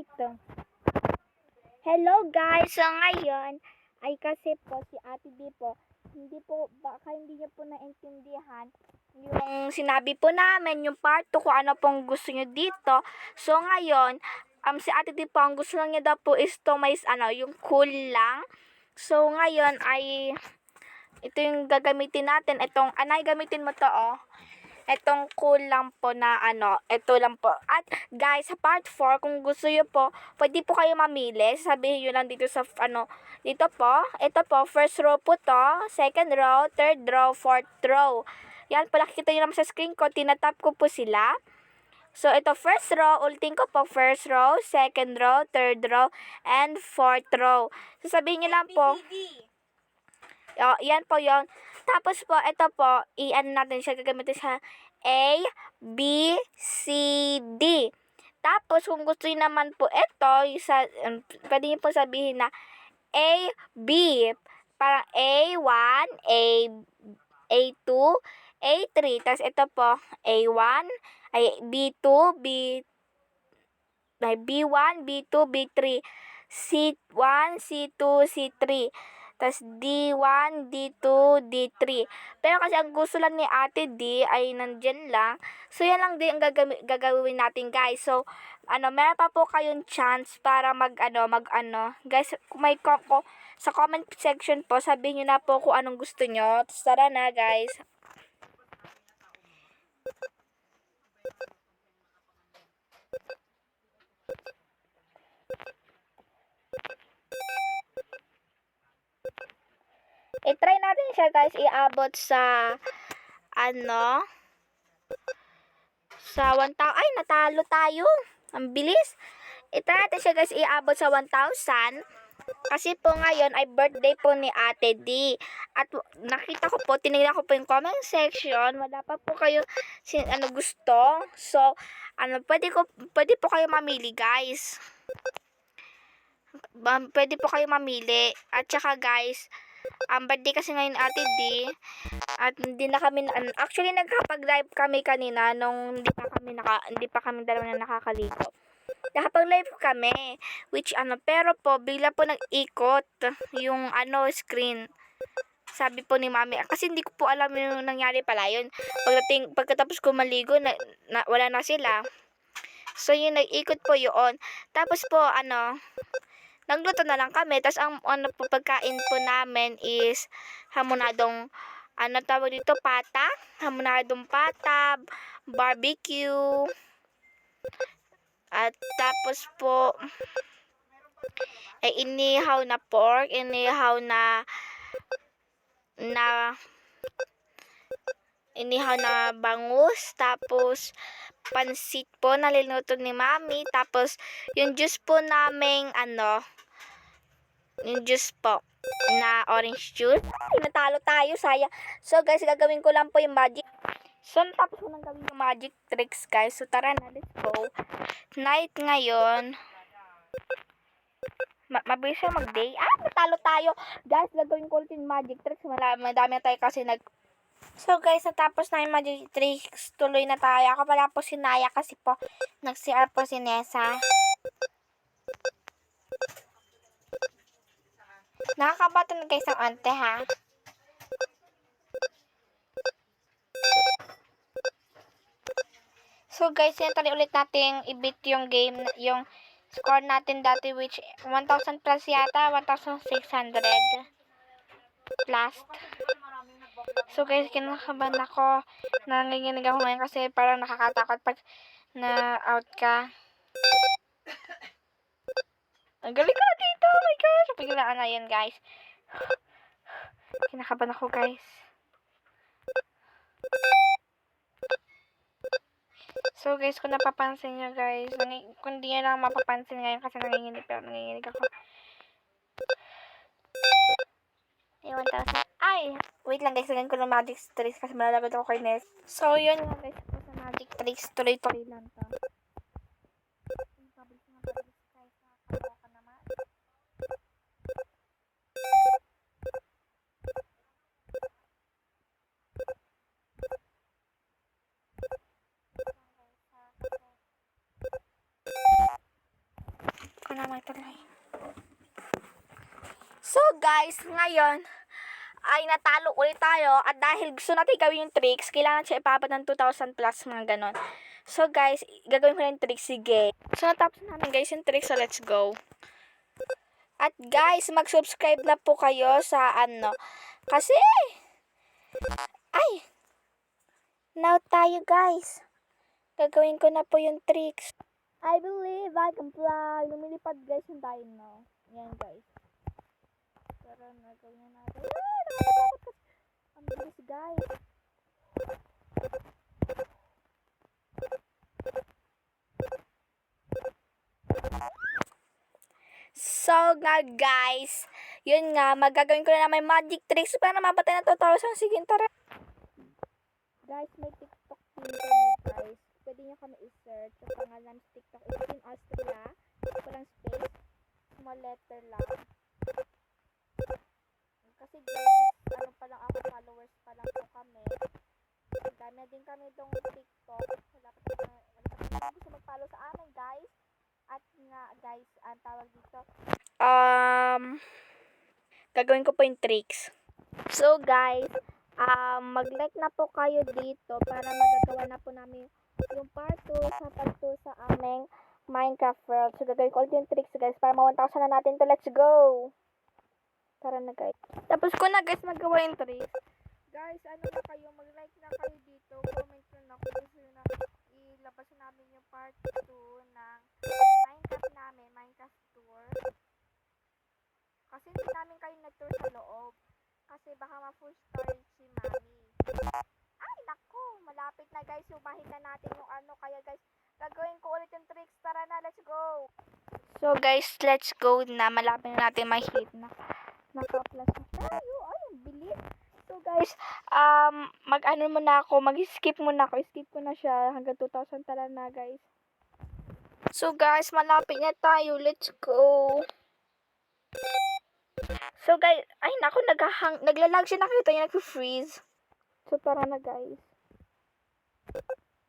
Right. Hello guys! So ngayon, ay kasi po si Ate D po, hindi po, baka hindi niyo po naintindihan yung sinabi po namin, yung part 2 kung ano pong gusto niyo dito. So ngayon, um, si Ate D po, ang gusto lang niya daw po is to may, ano, yung cool lang. So ngayon ay, ito yung gagamitin natin. Itong, anay gamitin mo to oh. Itong cool lang po na ano, ito lang po. At guys, sa part 4, kung gusto niyo po, pwede po kayo mamili. Sabihin niyo lang dito sa ano, dito po. Ito po, first row po to, second row, third row, fourth row. Yan po, nakikita niyo naman sa screen ko, tinatap ko po sila. So, ito first row, ulitin ko po, first row, second row, third row, and fourth row. So, sabihin niyo lang po, O, yan po yon. Tapos po, ito po, i-ano natin siya, gagamitin sa A, B, C, D. Tapos, kung gusto niyo naman po ito, yung sa, um, pwede niyo po sabihin na A, B. Parang A1, A, A2, A3. Tapos, ito po, A1, ay B2, B, ay B1, B2, B3, C1, C2, C3. Tapos D1, D2, D3. Pero kasi ang gusto lang ni Ate D ay nandyan lang. So yan lang din ang gagawin, natin guys. So ano, meron pa po kayong chance para mag ano, mag ano. Guys, kung may com ko, sa comment section po, sabihin niyo na po kung anong gusto nyo. Tapos tara na guys. I-try natin siya guys iabot sa ano sa 1,000 ay natalo tayo. Ang bilis. I-try natin siya guys iabot sa 1,000 kasi po ngayon ay birthday po ni Ate D. At nakita ko po tinignan ko po yung comment section. Wala pa po kayo sin ano gusto. So ano pwede ko pwede po kayo mamili guys. Pwede po kayo mamili. At saka guys ang birthday kasi ngayon ate D at hindi na kami actually nagkapag-live kami kanina nung hindi pa kami naka hindi pa kami dalawa na nakakaligo. Nakapag-live kami which ano pero po bigla po nag-ikot yung ano screen. Sabi po ni Mami kasi hindi ko po alam yung nangyari pala yun. Pagdating pagkatapos ko maligo na, na wala na sila. So yun nag-ikot po yun. Tapos po ano nagluto na lang kami. Tapos ang ano po pagkain po namin is hamonadong ano tawag dito pata, hamonadong pata, barbecue. At tapos po ay inihaw na pork, inihaw na na inihaw na bangus, tapos pansit po na niluto ni Mami, tapos yung juice po naming ano, yung juice po na orange juice. Natalo tayo, saya. So guys, gagawin ko lang po yung magic. So, tapos ko nang gawin yung magic tricks, guys. So, tara na, let's go. Night ngayon. Ma mabilis siya mag-day. Ah, natalo tayo. Guys, gagawin ko ulit yung magic tricks. Madami na tayo kasi nag... So, guys, natapos na yung magic. Tuloy na tayo. Ako pala po si Naya kasi po nag-CR po si Nessa. Nakakabato na guys ang ante, ha? So guys, yan tali ulit nating i-beat yung game, yung score natin dati which 1,000 plus yata, 1,600 last. So guys, kinakabahan ako, nanginginig ako ngayon kasi parang nakakatakot pag na-out ka. Ang galing ko dito, oh my gosh, biglaan na yan guys. Kinakabahan ako guys. So guys, kung napapansin nyo guys, kung di nyo lang mapapansin ngayon kasi nanginginig pero nanginginig ako. Ay, 1,000. Ay! Wait lang guys, lagyan ko ng magic tricks kasi malalagod ako kay Ness. So, yun nga guys, ako sa magic tricks, tuloy-tuloy lang to. Pabilis na naman tuloy. So guys, ngayon ay natalo ulit tayo at dahil gusto natin gawin yung tricks, kailangan siya ipabot ng 2,000 plus mga ganon. So guys, gagawin ko na yung tricks, sige. So natapos na namin guys yung tricks, so let's go. At guys, mag-subscribe na po kayo sa ano, kasi, ay, now tayo guys. Gagawin ko na po yung tricks. I believe I can fly. Lumilipad guys yung dino. Yan guys. Tara na, gawin na natin. Ang bilis guys. So nga guys, yun nga, magagawin ko na naman magic tricks para mapatay na 2,000. Sige, tara. Guys, may TikTok din kami guys. Pwede nyo kami i-search. Sa pangalan sa TikTok is Team Austria. Walang space. Small letter lang. Kasi is, ano pa lang ako, followers pa lang po kami. Dami din kami itong TikTok. Wala pa tayo, wala pa gusto mag-follow sa amin guys. At nga guys, ang tawag dito. Um, gagawin ko po yung tricks. So guys, um, mag-like na po kayo dito para magagawa na po namin yung part 2 sa part 2 sa aming Minecraft world. So gagawin ko ulit yung tricks guys para ma 1,000 na natin to. Let's go! Tara na guys. Tapos ko na guys magawa yung tricks. Guys, ano na kayo, mag-like na kayo dito. Comment na kung gusto na ilabas na namin yung part 2 ng Minecraft namin, Minecraft tour. Kasi hindi namin kayo nag-tour sa loob. Kasi baka ma-full storage si Mami. Ay, naku! Malapit na guys. Subahin na natin yung ano. Kaya guys, gagawin ko ulit yung tricks. Tara na, let's go! So guys, let's go na. Malapit na natin ma-hit na. Naka-plus na tayo. Ay, ang bilis. So guys, um, mag-ano muna ako. Mag-skip muna ako. Skip ko na siya. Hanggang 2,000 tara na guys. So guys, malapit na tayo. Let's go. So guys, ay naku, naghahang, naglalag siya nakita niya, nag-freeze. So tara na guys.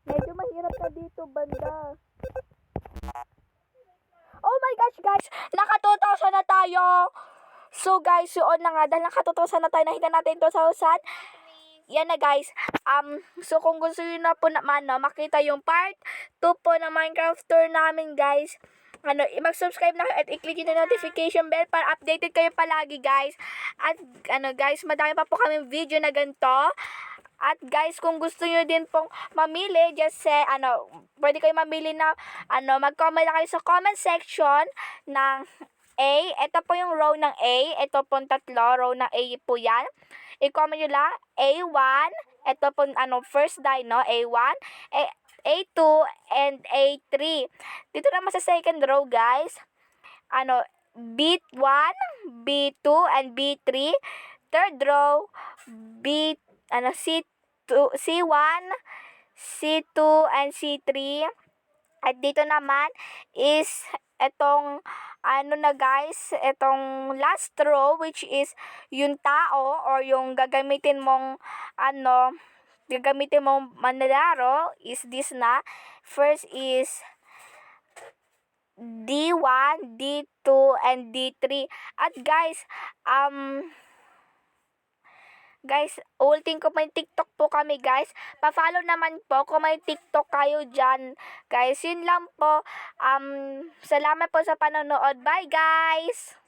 Medyo mahirap na dito, banda. Oh my gosh, guys! Naka 2,000 na tayo! So guys, yun na nga, dahil naka 2,000 na tayo, nakita natin 2,000. Yan na guys. Um, so kung gusto niyo na po naman, no, makita yung part 2 po ng Minecraft tour namin guys. Ano, mag-subscribe na at i-click yung notification bell para updated kayo palagi guys. At ano guys, madami pa po kami video na ganito. At guys, kung gusto niyo din pong mamili, just say, ano, pwede kayo mamili na, ano, mag-comment na kayo sa comment section ng A. Ito po yung row ng A. Ito po tatlo, row ng A po yan. I-comment nyo lang, A1, ito po, ano, first dino, A1, A, A2, and A3. Dito naman sa second row, guys, ano, B1, B2, and B3. Third row, B, ano, C2, C1, C2, and C3. At dito naman is etong ano na guys, etong last row which is yung tao or yung gagamitin mong ano, gagamitin mong manlalaro is this na. First is D1, D2, and D3. At guys, um, Guys, ulting ko may TikTok po kami guys. Pa-follow naman po kung may TikTok kayo dyan. Guys, yun lang po. Um, salamat po sa panonood. Bye guys!